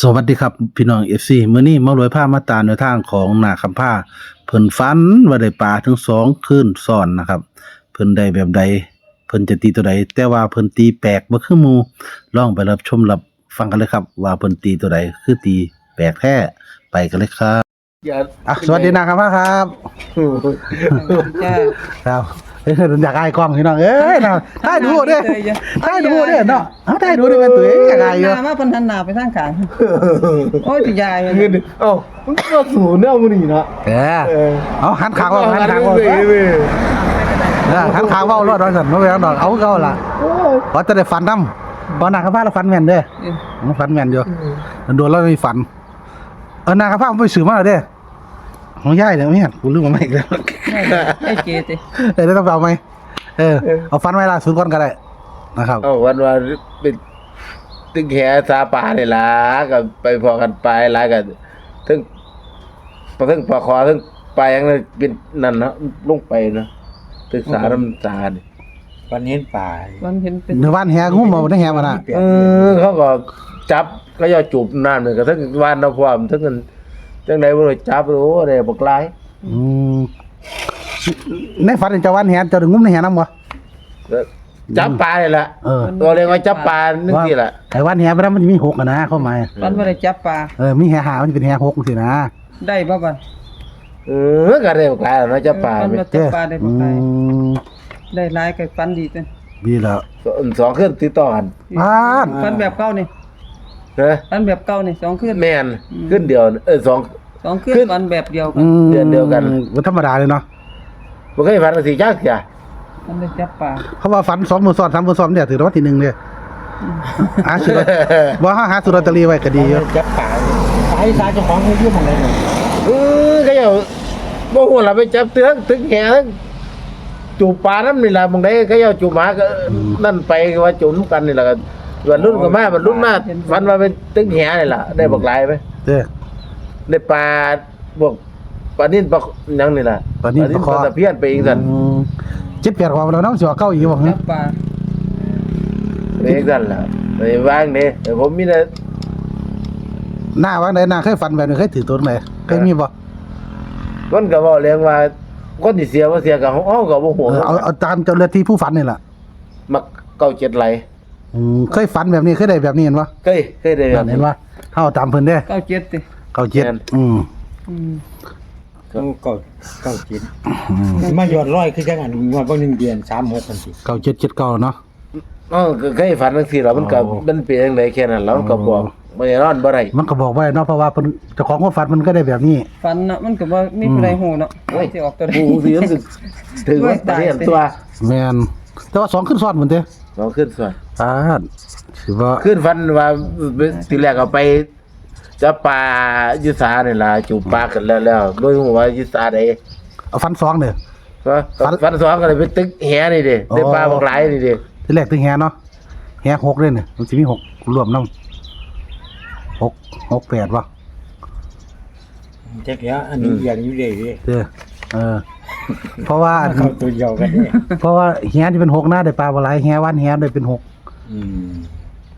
สวัสดีครับพี่น้อง FC มื้อนี้มารวยผ้ามาตามในวทางของนาคำผ้าเพิ่นฝันว่าได้ปลาถึงสองคืนซ้อนนะครับ เพิ่นได้แบบใด เพิ่นจะตีตัวใด แต่ว่าเพิ่นตีแปลกบ่คือหมู่ลองไปรับชมรับฟังกันเลยครับ ว่าเพิ่นตีตัวใดคือตีแปลกแท้ไปกันเลยครับอย่าอะสวัสดีนาคำผ้าครับ จ้าครับ เอ้ยอยากอายกล้องพี่น้องเอ้ยนะถ่ายดูเด้ถ่ายดูเด้เนาะเอาถ่ายดูเด้เป็นตัวเองอยากอายอยู่หน้ามาเพิ่นหันหน้าไปทางข้างโอ้ยสิยายเงินเอ้ามันก็สูงเนี่ยมันนี่เนาะเออเออเอาหันขางว่าหันขางว่าเว้ยเว้ยเออหันขางว่ารอดรอดสันมาแวงดอกเอาเก่าล่ะโอ้ยเพราะจะได้ฟันน้ำเพราะนางข้าพาเราฟันแม่นเด้อมันฟันแม่นอยู่โดนแล้วมีฟันเออนางข้าพาไปซื้อมาแล้วเด้อ ของย่ายเดี๋ยวไม่เห็นกูลืมมาใหม่อีกแล้วไอ้เจติเออได้ต้องเอาไหมเออเอาฟันไว้ล่าสุดก่อนก็ได้นะครับเอ้าวันว่าเป็นตึงแขซาปลาเนี่ยล่ะก็ไปพอกันไปหลายกันถึงถึงปลาคอถึงปลายังเป็นนั่นเนาะลงไปเนาะตึกษาน้ำตาเนี่ยวันนี้ป่ามันเห็นเป็นเนื้อบ้านแหงุ้มมาได้แหงมาน่ะเออเขาก็จับก็ย่อจูบน้ำเหมือนกันทั้งวานเราพร้อมทั้งกัน จังไดบ่ได้จับโอ้ได้บักหลายอืมในฝันเห็นเจ้าวันแหงเจ้าได้งุ้มในแหงน้ำบ่ จับปลาเลยล่ะเออ ตัวเรียกว่าจับปลานึกทีละไอ้วันแหงไปแล้วมันจะมีหกอะนะเข้ามามันบ่ได้จับปลาเออมีแหหามันจะเป็นแหหกสินะได้บ่บัดเออก็ได้บักหลายแล้วเนาะจับปลามันไหมบ่จับปลาได้บ่อืไกลมได้หลายก็ฟันดีเต้นดีแล้วสองขึ้นติดต่อกัน บ้าน ฟันแบบเก่านี่เนอะฟันแบบเก่านี่สองคืนแม่นขึ้นเดียวเออสอง สองคืนขึ้นฟันแบบเดียวกัอืนมเดือนเดียวกัน วันธรรมดาเลยเนาะบ่เคยฝันว่าสิจักจ้ะมันได้จับปลาเพราะว่าฝันสองมือซ้อนสามมือซ้อนเนี่ยถือรางวัลที่หนึ่งเลยหาสุดว่าหาสุดลอตเตอรี่ไว้ก็ดีอยู่จับป่าป่าอีสานเจ้าของเขาอยู่หมองไหนเนี่ยเออก็อย่าบ่ฮู้ล่ะไปจับเตืองตึกแหงจูบปลาน้ำนี่ล่ะบางใดก็อย่าจูบหมาก็นั่นไปก็ว่าจูบน้ำกันนี่ล่ะก็ วันรุ่นก็มาวันรุ่นมาฝันว่าเป็นตึกแหนี่ล่ะ ได้บักหลายไหมเด้อได้ปลาพวกปลานิ่นปลาหยังนี่ล่ะปลานิ่นปลาคอ ตะเพียนไปอีกสั่นอืมเจ็ดแปดกว่าแล้วเน้องสิว่าเก้าอีกบ่จับปลาไปอีกสั่นล่ะไปวางนี่แต่ผมมีแต่หน้าวางไหนหน้าเคยฝันแบบนี้เคยถือตัวไหนเคยมีบ่คนก็เว้าเรื่องว่าคนที่เสียบ่เสียก็เฮาก็บ่ฮู้เออเอาเอาตามเจ้าหน้าที่ผู้ฝันนี่ล่ะมักเก้าเจ็ดไหล อืมเคยฝันแบบนี้เคยได้แบบนี้เห็นบ่เคยเคยได้แบบเห็นบ่เฮาตามเพิ่นเด้อเก้าเจ็ดติเก้าเจ็ดแม่นอืมอืมเก้าเก้าเก้าจิตมายอดร้อยคือจังอันงวดบ่หนึ่งเดือนสามหกกันสิเก้าเจ็ดเจ็ดเก้าเนาะเออก็เคยฝันจังซี่ล่ะมันก็อ๋อมันเป็นจังไดแค่นั้นแล้วมันก็บอกบ่ได้นอนบ่ได้มันก็บอกไว้เนาะเพราะว่าเพิ่นเจ้าของความฝันมันก็ได้แบบนี้ฟันเนาะมันก็บ่มีผู้ใดฮู้เนาะว่าสิออกตัวใดผู้สิรู้สึกถึงว่าตายตัวแม่นแต่ว่าสองขึ้นซ้อนเหมือนเด้อเราขึ้นส่วน อ่าสิว่าขึ้นฝันว่าทีแรกเอาไปจับปลายุสานี่ล่ะจูบปลากันแล้วแล้วโดยฮู้ว่ายุสาใดเอาฟันสองเด้อ ก็ฝันสองก็เลยไปตึกแหนี่ดิได้ปลาบักหลายนี่ดิที่แรกถึงแฮเนาะแฮหกเลยเนี่ยมันจะมีหกรวมน้ำหกหกแปดวะเจ๊กแล้วอันนี้อย่างนี้เลยเลยเด้อเออ เพราะว่าเข้าตัวเดียวกันเนี่ยเพราะว่าแฮที่เป็นหกหน้าได้ปลาบหลายแฮวันแฮได้เป็นหก อืม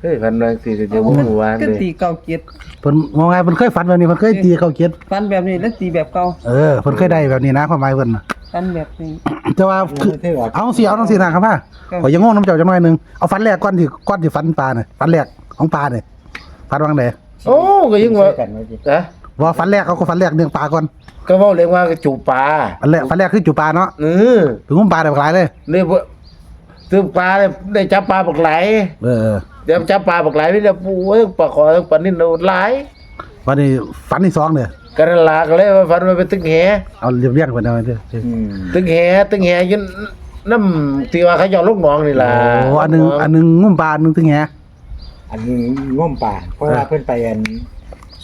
เฮ้ยฝันว่าสิจะบ่ฮู้ว่าก็เลยตีเก้าเจ็ดเพิ่นมองไงเพิ่นเคยฝันแบบนี้เพิ่นเคยตีเขาเกียรฟันแบบนี้แล้วตีแบบเก่าเออเพิ่นเคยได้แบบนี้นะความหมายเพิ่นน่ะฟันแบบนี้ แต่ว่าคือเอาสิเอาจังซี่นะครับพ่าครับขอยยังงงน้ำเจ้าจังหน่อยหนึงเอาฟันแรกก่อนที่ก่อนที่ฟันปลาน่ะฟันแรกของปลาเนี่ยฟันวางไหนโอ้ก็ยังว่ากันไว้สิฮะว่าฟันแรกเขาก็ฟันแรกเนื่องปลาก่อนก็เว้าเรียกว่าจูบปลาฟันแรกฟันแรกคือจูปลาเนาะเออถึงงุ้มปลาได้บักหลายเลยนี่บ่ ซื้อปลาเนี่ยได้จับปลาบักหลายเออเออเดี๋ยวจับปลาบักหลายนี่จะปูทั้งปลาคอทั้งปลานิ่นเอาหลายวันนี้ฟันที่สองเนี่ยกันนลาก็เลยว่าฝันว่าไปตึกแหเอาเรียบเรียงไปเอาไปเด้ออืมตึกแหตึกแหอยืนน้ำที่ว่าเขาเจาะลูกหนองนี่ล่ะโอ้อันหนึงอันหนึงงุ้มปลาอันหนึงถึงแฮอันนี้ง่มป่าเพราะว่าเพิ่นไปอัน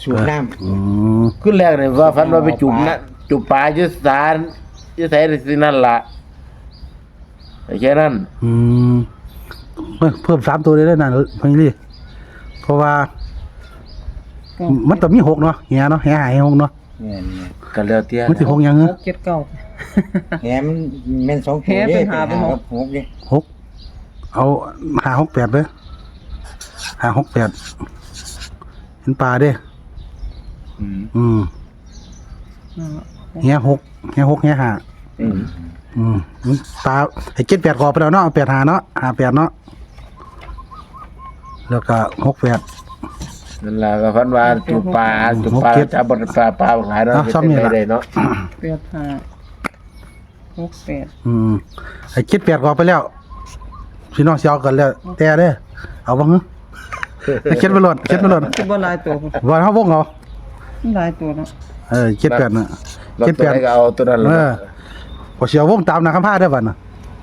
สูบน้อืมขึ้นแรกเนี่ยว่าฝันว่าไปจุ่มนะจุ่มปลายุสานยุสายที่นั่นล่ะ แค่นั้นอืมเพิ่มเพิ่มสามตัวเลยได้นะพี่ลี่เพราะว่าก็มันต้องมีหกเนาะแฮเนาะแฮหายหกเนาะำเนี่ยเนี่ยกันแล้วเตี้ยมันสิหกยังหเหรอกเจ็ดเก้า แหมมันแม่นสองตัวแหเป็นหาเป็นหกกับหกนี่หกเอาหาหกแปดเลยหาหกแปดเป็นปลาเด้ อืมอืมอ่าเฮียหกเฮียหกเฮียห้า อืมอืมปลาไอ้เจ็ดแปดกอไปแล้วเนาะแปดหาเนาะหาแปดเนาะแล้วก็หกแปด นั่นล่ะก็พันว่าจูปลาจูปลาหกเจ็ดจับบปลาปลาหลายเนาะอะซ้ำนี่ล่ะ ได้เนาะแปดห้าหกแปดอืมไอ้เจ็ดแปดกอไปแล้วพี่น้องเสียวกันแล้วแต่เด้อเอาบ้างไอ้เจ็ดไปโหลดเจ็ดไปโหลดมันสิบ่หลายตัวพุ่นวันเขาวงเอามันหลายตัวเนาะเออเจ็ดแปดน่ะเราเจ็ดตัวแปด ไหนก็เอาตัวนั้นเอล่ะอพ อเสียววงตามนะคำพาได้อบัดน่ะ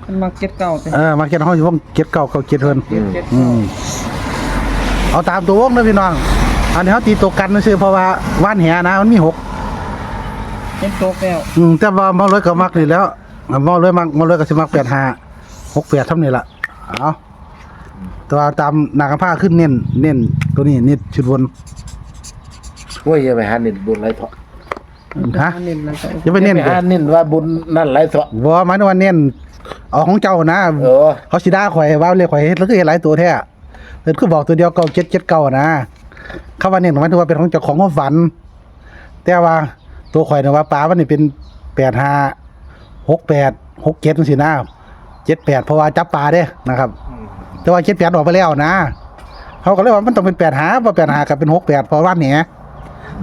มันมาเก็ตเก่าติเออมาเก็ตห้องอยู่วงเก็ตเก่าเก่าเก็ตเฮินเก็ตเก็ตอืเก่ามเอาตามตัววงนะพี่น้อง อันนี้เขาตีตัวกันซื่อๆเพราะว่าว่านแหนะมันมีหกเก็ตโตกแล้วอืมแต่ว่าเมาเลยก็มักนี่แล้วเมาเลยมักเมาเลยก็สิมักแปดห้าหกแปดเท่านี้ล่ะเอาแตัวาตามนากำผ้าขึ้นเน้นเน้นตัวนี้นิดชุดวนโอ้ยอย่าไปหาเน้นบุญไรเถาะ ฮะอันนี้มันก็จะไปเน้นอย่าไปเด้หาเน้นว่าบุญนั่นไรเถาะบ่หมายถึงว่าเน้นเอาของเจ้านะ เออเขาสิด่าข่อยว่าเรียกข่อยเฮ็ดแล้วก็เฮ็ดหลายตัวแท้เพิ่นคือบอกตัวเดียวเก่าเจ็ดเจ็ดเก่านะคำว่าเน้นหมายถึงว่าเป็นของเจ้าของความฝัน แต่ว่าตัวข่อยน่ะว่าปลามันนี่เป็นแปดห้าหกแปดหกเจ็ดจังซี่นะเจ็ดแปดเพราะว่าจับปลาเด้นะครับ แต่ว่าเจ็ดแปดออกไปแล้วนะ เขาก็เลยว่ามันต้องเป็นแปดหาพอแปดหากับเป็นหกแปดเพราะว่าแหน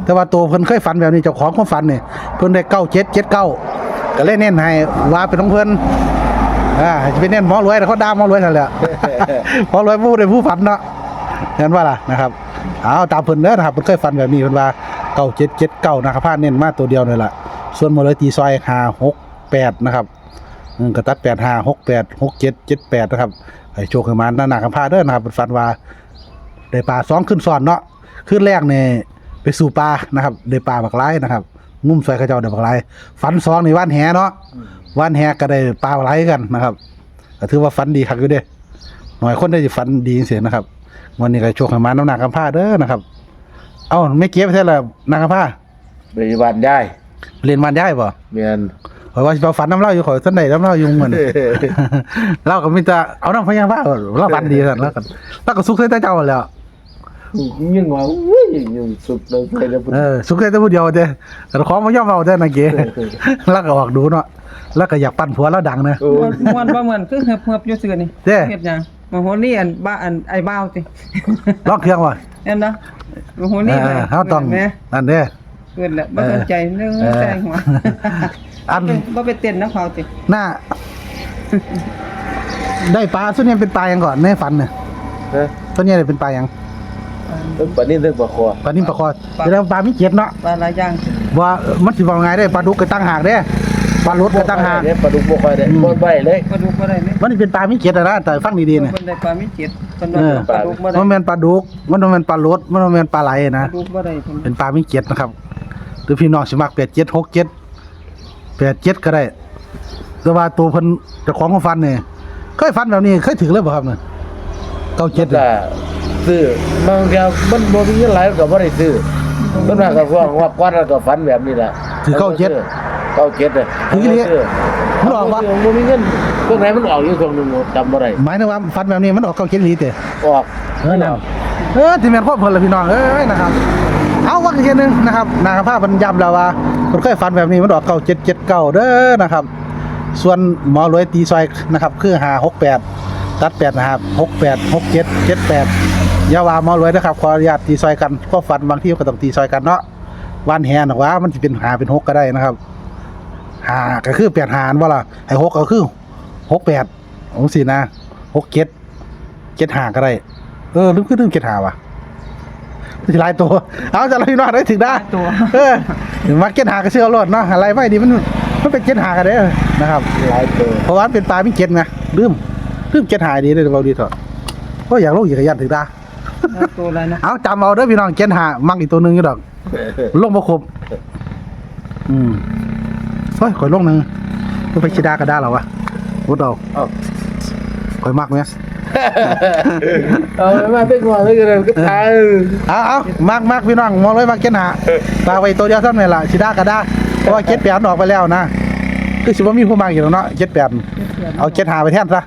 แต่ว่าตัวเพิ่นเคยฝันแบบนี้เจ้าของความฝันนี่เพิ่นได้เก้าเจ็ดเจ็ดเก้าก็เลยเน้นให้ว่าเป็นของเพิ่นอ่าจะเป็นเน้นหมอรวยแต่เขาด่าหมอรวยนั่นแหละหมอรวยผู้ได้ผู้ฝันเนาะเห็นว่าล่ะนะครับเอาตามเพิ่นเด้อนะครับเพิ่นเคยฝันแบบนี้เพิ่นว่าเก้าเจ็ดเจ็ดเก้านะครับพาเน้นมาตัวเดียวนี่แหละส่วนหมอรวยตีซอยห้าหกแปดนะครับอืมก็ตัดแปดห้าหกแปดหกเจ็ดเจ็ดแปดนะครับไอ้โชคขึ้นมาหน้าหนาคำพาเด้อนะครับเป็นฟันว่าได้ปลาสองขึ้นซ้อนเนาะขึ้นแรกเนี่ย ไปสู่ปลานะครับได้ปลาบักไร้นะครับงุ่มซอยเข้าเจ้าได้บักไร้ฟันสองในว่านแหเนาะว่านแหก็ได้ปลาบักไร้กันนะครับก็ถือว่าฟันดีครับอยู่เด้หน่อยคนได้ฟันดีเสียนะครับ วันนี้ก็โชคขึ้นมาน้ำหนักคำพาเด้อนะครับ เอ้าไม่เก็บใช่ละนาคำพาบริวารได้เรียนมันได้ป่ะเมียนข่อยว่าสิเอาฝันน้ำเล่าอยู่ข่อยสันใดน้ำเล่าอยู่เหมือนเล่าก็มีแต่เอาน้ำพยาบ้าเล่าฝันดีกันแล้วกันแล้วก็สุกใส่แต่เจ้าแหล้ว ยังว่าอุ้ยยังสุดเลยเลยนะพุ่น เออสุกใส่แต่ผู้เดียวเด้แต่ของมาย่อมเอาเด้อนะเก๋แล้วก็ออกดูเนาะแล้วก็อยากปั้นผัวแล้วดังเนอะโอ้ม่วยนบ่เหมือนคือเหือบๆอยู่ซื่อนี่เด้ เฮ็ดหยังมาโหนี่อันบ้าอันไอ้บ้าวติลอกเครื่องว่ะเห็นนะมาโหเอนี่อเฮาต้องแม่นั่นเด้อเกินแล้วบ่สนใจเรื่องเออแซงหัวอันบ่ไปเต้นน้ำเขาติหน้า ได้ปลาส่วนใหญ่เป็นปลายังก่อนในฝันเนี่ยฮะส่วนใหญ่เป็นปลายัง เรื่องปลานี่เรื่องปลาคอปลานิ่มปลาคอแต่แล้วปลามีเจ็ดเนาะปลาหลายอย่างว่ามันสิว่าไงได้ปลาดุกก็ตั้งหากเด้ปลารสก็ตั้งหากเนี่ยปลาดุกบ่ค่อยได้อืมบ่ใบเลยปลาดุกบ่ได้เลยมันนี่เป็นปลามีเจ็ดอะนะแต่ฟังดีๆเนี่ยเพิ่นได้ปลามีเจ็ดเพิ่นเออว่าปลาดุกบ่ได้มันเป็นปลาดุกมันเป็นปลารสมันเป็นปลาไหลปนะลาดุกบ่ได้เพิ่นเป็นปลามีเจ็ดนะครับหรือพี่น้องสิมักแปดเจ็ดหกเจ็ดแปดเจ็ดก็ได้แต่ว่าตัวเพิ่นเจ้าของเขาฟันเนี่ยเคยฟันแบบนี้เคยถึงเลยบ่ครับเนี่ยเก้าเจ็ดก็ ซื้อบางทีมันบ่มีเงินหลายก็บ่ได้ซื้อมันว่าก็ว่าว่าก้อนแล้วก็ฝันแบบนี้แหละถือเก้าเจ็ดเก้าเจ็ดเลยถือกี่เหรียญมันออกปะบ่มีเงินพวกไหนมันออกอยู่ตรงนึงจำบ่ได้หมายถึงว่าฟันแบบนี้มันออกเก้าเจ็ดหลีเตะออกเออนั่นเออที่แม่นครอบเพิ่นละพี่น้องเอ้ยนะครับเอาว่าอีกทีหนึงนะครับนางภาพมันย้ำแล้วว่าคนเคยฟันแบบนี้มันออกเก้าเจ็ดเจ็ดเก้าเด้อนะครับ ส่วนหมอรวยตีซอยนะครับ คือหาหกแปดตัดแปดนะครับหกแปดหกเจ็ดเจ็ดแปด อย่าว่าหมอรวยนะครับขออนุญาตตีซอยกันก็ฟันบางที่ก็ต้องตีซอยกันเนาะวันแหนว่ามันจะเป็นหาเป็นหกก็ได้นะครับหาก็คือแปดหารว่าล่ะไอ้หกก็คือหกแปดองสี่นะหกเจ็ดเจ็ดหาก็ได้ เออลืมคือลืมเจ็ดหาว่ะมันจะหลายตัว เอาจะอะไรน้อยได้ถึงได้ตัวเออมาเก็ตหากระเชื่อรถเนาะอะไรไม่ดีมันมันเป็นเก็ตหากันเด้อนะครับหลายตัวเพราะว่ามันเป็นปลาไม่เก็ตไงลืมลืมเก็ตหายดีเลยเบาดีเถอะเพราะอยากลงอยากขยันถึงได้แล้ว ตัวอะไรนะเอาจำเอาเด้อพี่น้องเก็ตหามักอีกตัวหนึงอยู่ดอก ลงมาครบอืมเฮ้ยข่อยลงหนึ่งก็ไปชิดากันได้หรอวะรถเอาเอ้า ข่อยมักไหมเอามาเป็นหัวเลยกันก็ตายเอาเอามักมักพี่น้องมองเลยมักเก็ตหาปลาไว้ตัวเดียวเท่านั้นแหละชิดากันได้เพราะว่าเก็ตแปดออกไปแล้วนะคือสิว่ามีผู้มักอยู่แล้วเนาะเก็ตแปดเอาเจ็ดหาไปแทนซะ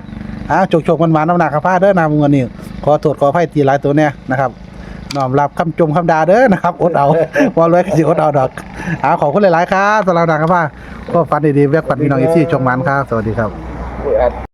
อ้าวจกๆมันมาน้ำหนักข้าพาเด้อนำเงินนี่ ขอโทษขออภัยตีหลายตัวเนี่ยนะครับน้อมรับคำจมคำด่าเด้อนะครับอดเอาว่ารวยก็สิอดเอาดอกเอาขอบคุณหลายๆครับสำหรับนางครับว่าก็ฟันดีๆแวกฟันพี่น้องอีซี่ชมมันครับ สวัสดีครับโอ้ยอัด